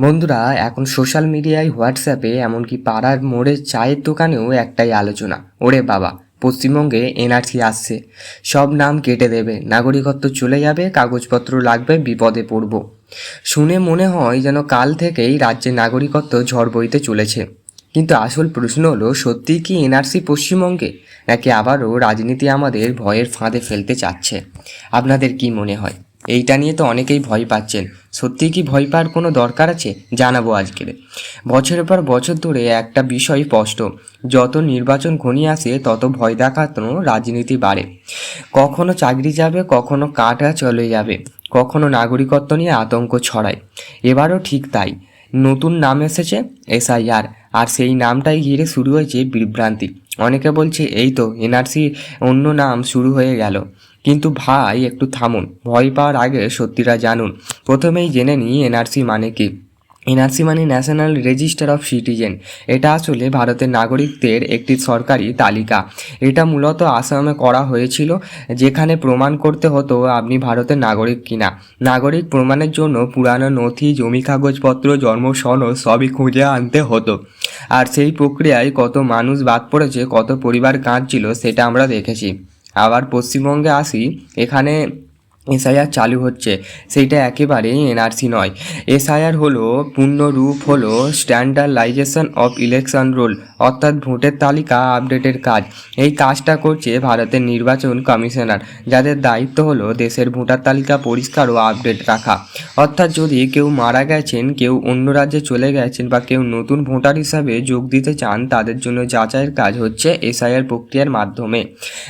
বন্ধুরা, এখন সোশ্যাল মিডিয়ায় হোয়াটসঅ্যাপে এমনকি পাড়ার মোড়ে চায়ের দোকানেও একটাই আলোচনা। ওরে বাবা, পশ্চিমবঙ্গে এনআরসি আসছে। সব নাম কেটে দেবে। নাগরিকত্ব চলে যাবে, কাগজপত্র লাগবে, বিপদে পড়ব। শুনে মনে হয় যেন কাল থেকেই রাজ্যে নাগরিকত্ব ঝড় বইতে চলেছে। কিন্তু আসল প্রশ্ন হলো সত্যিই কি এনআরসি পশ্চিমবঙ্গে, নাকি আবারও রাজনীতি আমাদের ভয়ের ফাঁদে ফেলতে চাচ্ছে? আপনাদের কি মনে হয়? এইটা নিয়ে তো অনেকেই ভয় পাচ্ছেন। সত্যি কি ভয় পাওয়ার কোনো দরকার আছে? জানাব আজকের। বছরের পর বছর ধরে একটা বিষয় স্পষ্ট। যত নির্বাচন ঘনিয়ে আসে, তত ভয় দেখানো রাজনীতি বাড়ে। কখনো চাকরি যাবে, কখনো কাটা চলে যাবে। কখনো নাগরিকত্ব নিয়ে আতঙ্ক ছড়ায়। এবারও ঠিক তাই। নতুন নাম এসেছে, এসআইআর। আর সেই নামটাই ঘিরে শুরু হয়েছে বিভ্রান্তি। অনেকে বলছে, এই তো এনআরসি অন্য নাম শুরু হয়ে গেল। কিন্তু ভাই, একটু থামুন। ভয় পাওয়ার আগে সত্যিটা জানুন। প্রথমেই জেনে নিই, এনআরসি মানে কি? এনআরসি মানে ন্যাশনাল রেজিস্টার অফ সিটিজেন। এটা আসলে ভারতের নাগরিকদের একটি সরকারি তালিকা। এটা মূলত আসামে করা হয়েছিল, যেখানে প্রমাণ করতে হতো আপনি ভারতের নাগরিক কিনা। নাগরিক প্রমাণের জন্য পুরানো নথি, জমি কাগজপত্র, জন্ম সনদ সবই খুঁজে আনতে হতো। আর সেই প্রক্রিয়ায় কত মানুষ বাদ পড়েছে, কত পরিবার কাঁদছিল, সেটা আমরা দেখেছি। আবার পশ্চিমবঙ্গে আসি এখানে এসআইআর চালু হচ্ছে, সেইটা একেবারেই এনআরসি নয়। এসআইআর হলো, পূর্ণরূপ হলো স্ট্যান্ডার্ডাইজেশন অফ ইলেকশন রোল অর্থাৎ ভোটের তালিকা আপডেটের কাজ। এই কাজটা করছে ভারতের নির্বাচন কমিশনার, যাদের দায়িত্ব হলো দেশের ভোটার তালিকা পরিষ্কার ও আপডেট রাখা। অর্থাৎ যদি কেউ মারা গেছেন, কেউ অন্য রাজ্যে চলে গেছেন বা কেউ নতুন ভোটার হিসাবে যোগ দিতে চান, তাদের জন্য যাচাইয়ের কাজ হচ্ছে এসআইআর প্রক্রিয়ার মাধ্যমে।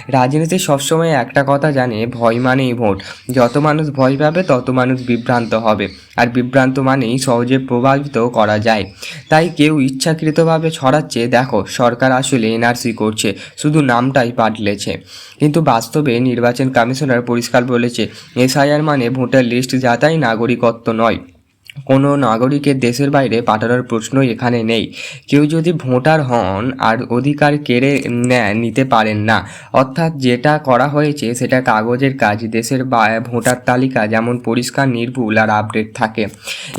রাজনীতি সবসময় একটা কথা জানে, ভয় মানেই ভোট। যত মানুষ ভয় পাবে, তত মানুষ বিভ্রান্ত হবে। আর বিভ্রান্ত মানেই সহজে প্রভাবিত করা যায়। তাই কেউ ইচ্ছাকৃতভাবে ছড়াচ্ছে, দেখো, সরকার আসলে এনআরসি করছে, শুধু নামটাই পাল্টেছে। কিন্তু বাস্তবে নির্বাচন কমিশনার পরিষ্কার বলেছে, এসআইআর মানে ভোটার লিস্ট যাতাই নাগরিকত্ব নয়। কোনো নাগরিকের দেশের বাইরে পাঠানোর প্রশ্নই এখানে নেই। কেউ যদি ভোটার হন আর অধিকার কেড়ে নিতে পারেন না। অর্থাৎ যেটা করা হয়েছে সেটা কাগজের কাজ, দেশের ভোটার তালিকা যেমন পরিষ্কার, নির্ভুল আর আপডেট থাকে।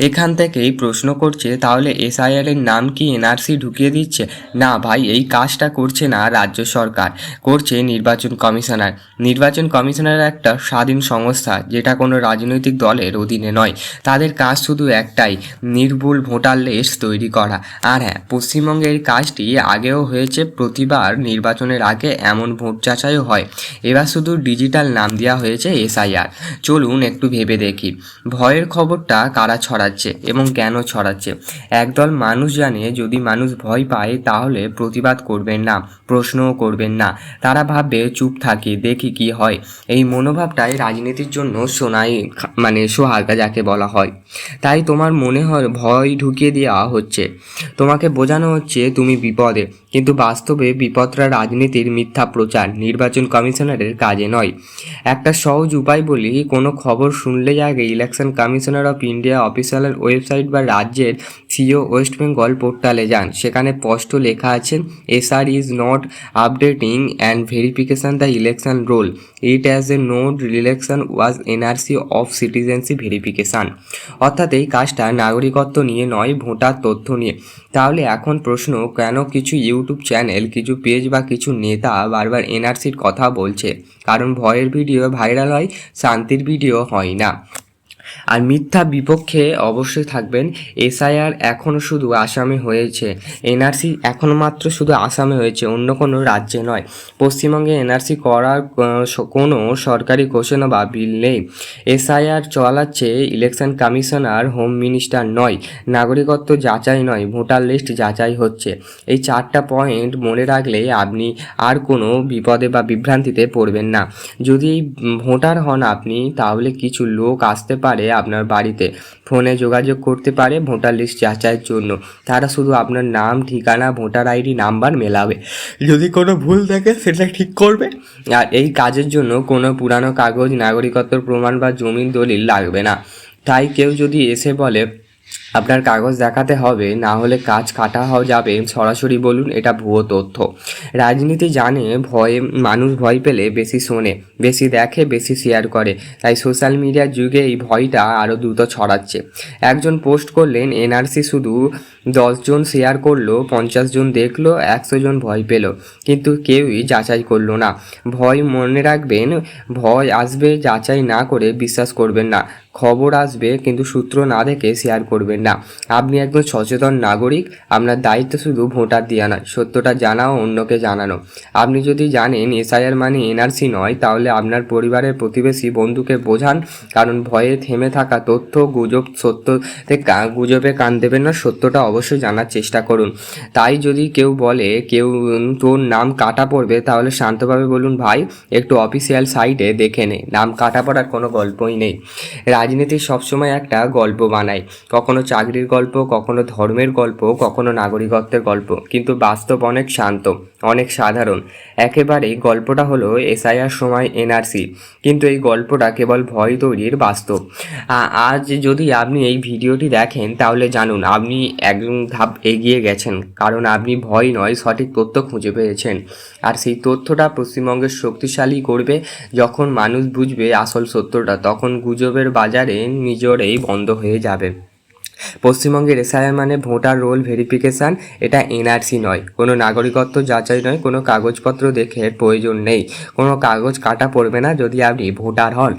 এখান থেকেই প্রশ্ন করছে, তাহলে এসআইআর এর নাম কি এনআরসি ঢুকিয়ে দিচ্ছে? না ভাই, এই কাজটা করছে না রাজ্য সরকার, করছে নির্বাচন কমিশনার। নির্বাচন কমিশনার একটা স্বাধীন সংস্থা, যেটা কোনো রাজনৈতিক দলের অধীনে নয়। তাদের কাজ শুধু একটাই, নির্ভুল ভোটার লিস্ট তৈরি করা। আর হ্যাঁ পশ্চিমবঙ্গে এই কাজটি আগেও হয়েছে, প্রতিবার নির্বাচনের আগে এমন ভোট যাচাইও হয়। এবার শুধু ডিজিটাল নাম দেওয়া হয়েছে এসআইআর। চলুন একটু ভেবে দেখি, ভয়ের খবরটা কারা ছড়াচ্ছে এবং কেন ছড়াচ্ছে? একদল মানুষ জানে, যদি মানুষ ভয় পায়, তাহলে প্রতিবাদ করবেন না, প্রশ্নও করবেন না। তারা ভাববে, চুপ থাকি, দেখি কি হয়। এই মনোভাবটাই রাজনীতির জন্য সোনাই মানে সোহাগা যাকে বলা হয়। তাই তোমার মনে হয় ভয় ঢুকিয়ে দেওয়া হচ্ছে। তোমাকে বোঝানো হচ্ছে তুমি বিপদে, কিন্তু বাস্তবে বিপদটা রাজনীতির মিথ্যা প্রচার, নির্বাচন কমিশনারের কাজে নয়। একটা সহজ উপায় বলি, কোনো খবর শুনলে আগে ইলেকশন কমিশনার অফ ইন্ডিয়া অফিসিয়ালের ওয়েবসাইট বা রাজ্যের সিও ওয়েস্ট বেঙ্গল পোর্টালে যান। সেখানে স্পষ্ট লেখা আছে, SR is not updating and verification the election roll. It as a note election was NRC of citizenship verification. অর্থাৎ এই কাজটা নাগরিকত্ব নিয়ে নয়, ভোটার তথ্য নিয়ে। তাহলে এখন প্রশ্ন, কেন কিছু ইউটিউব চ্যানেল, কিছু পেজ বা কিছু নেতা বারবার এনআরসির কথা বলছে? কারণ ভয়ের ভিডিও ভাইরাল হয়, শান্তির ভিডিও হয় না। আর মিথ্যা বিপক্ষে অবশ্যই থাকবেন। এসআইআর এখনও শুধু আসামে হয়েছে। এনআরসি এখনও মাত্র শুধু আসামে হয়েছে, অন্য কোনো রাজ্যে নয়। পশ্চিমবঙ্গে এনআরসি করার কোনো সরকারি ঘোষণা বা বিল নেই। এসআইআর চলাচ্ছে ইলেকশন কমিশনার, হোম মিনিস্টার নয়, নাগরিকত্ব যাচাই নয়, ভোটার লিস্ট যাচাই হচ্ছে। এই চারটা পয়েন্ট মনে রাখলে আপনি আর কোনো বিপদে বা বিভ্রান্তিতে পড়বেন না। যদি ভোটার হন আপনি, তাহলে কিছু লোক আসতে পারে আপনার বাড়িতে। ফোনে যোগাযোগ করতে পারে ভোটার লিস্ট যাচাইয়ের জন্য। তারা শুধু আপনার নাম ঠিকানা ভোটার আইডি নাম্বার মেলাবে। যদি কোনো ভুল থাকে সেটা ঠিক করবে। আর এই কাজের জন্য কোনো পুরানো কাগজ নাগরিকত্ব প্রমাণ বা জমির দলিল লাগবে না। তাই কেউ যদি এসে বলে আপনার কাগজ দেখাতে হবে, না হলে কাজ কাটা হওয়া যাবে। সরাসরি বলুন, এটা ভুয়ো তথ্য। রাজনীতি জানে, ভয়ে, মানুষ ভয় পেলে বেশি শোনে, বেশি দেখে, বেশি শেয়ার করে। তাই সোশ্যাল মিডিয়ার যুগে এই ভয়টা আরও দ্রুত ছড়াচ্ছে। একজন পোস্ট করলেন, এনআরসি শুধু দশজন শেয়ার করল, পঞ্চাশ জন দেখল, একশো জন ভয় পেল। কিন্তু কেউই যাচাই করল না। ভয় মনে রাখবেন, ভয় আসবে, যাচাই না করে বিশ্বাস করবেন না। খবর আসবে, কিন্তু সূত্র না দেখে শেয়ার করবেন না। আপনি একজন সচেতন নাগরিক, আপনার দায়িত্ব শুধু ভোটার দেওয়া নয়, সত্যটা জানা ও অন্যকে জানানো। আপনি যদি জানেন এসআইআর মানে এনআরসি নয়, তাহলে আপনার পরিবারের প্রতিবেশী বন্ধুকে বোঝান, কারণ ভয়ে থেমে থাকা তথ্য, গুজব সত্য গুজবে কান দেবেন না, সত্যটা অবশ্যই জানার চেষ্টা করুন। তাই যদি কেউ বলে, কেউ তোর নাম কাটা পড়বে, তাহলে শান্তভাবে বলুন, ভাই, একটু অফিসিয়াল সাইটে দেখে নে। নাম কাটা পড়ার কোনো গল্পই নেই। রাজনীতি সবসময় একটা গল্প বানায়। কখনো চাকরির গল্প, কখনো ধর্মের গল্প, কখনো নাগরিকত্বের গল্প। কিন্তু বাস্তব অনেক শান্ত। অনেক সাধারণ। একেবারে গল্পটা হলো এসআইআর সময় এনআরসি। কিন্তু এই গল্পটা কেবল ভয় তৈরির বাস্তব। আজ যদি আপনি এই ভিডিওটি দেখেন, তাহলে জানুন আপনি একজন ধাপ এগিয়ে গেছেন, কারণ আপনি ভয় নয়, সঠিক তথ্য খুঁজে পেয়েছেন। আর সেই তথ্যটা পশ্চিমবঙ্গের শক্তিশালী করবে যখন মানুষ বুঝবে আসল সত্যটা, তখন গুজবের বাজারে নিজরেই বন্ধ হয়ে যাবে। পশ্চিমবঙ্গের এসআইআর মানে ভোটার রোল ভেরিফিকেশান, এটা এনআরসি নয়। কোনো নাগরিকত্ব যাচাই নয়, কোনো কাগজপত্র দেখে প্রয়োজন নেই। কোনো কাগজ কাটা পড়বে না যদি আপনি ভোটার হন।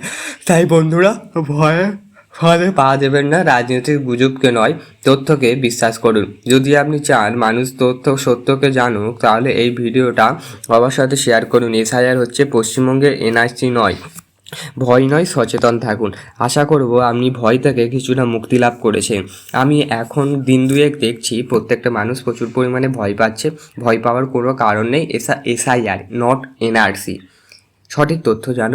তাই বন্ধুরা, ভয়ে ফলে পাওয়া যাবেন না রাজনীতির গুজবকে নয়, তথ্যকে বিশ্বাস করুন। যদি আপনি চান মানুষ তথ্য, সত্যকে জানুক, তাহলে এই ভিডিওটা সবার সাথে শেয়ার করুন। এসআইআর হচ্ছে পশ্চিমবঙ্গের এনআরসি নয়। ভয় নয়, সচেতন থাকুন। আশা করব আপনি ভয় থেকে কিছুটা মুক্তি লাভ করেছে আমি এখন দিন দুয়েক দেখছি, প্রত্যেকটা মানুষ প্রচুর পরিমাণে ভয় পাচ্ছে। ভয় পাওয়ার কোনো কারণ নেই, এসা, এসআইআর নট এনআরসি সঠিক তথ্য জানুন।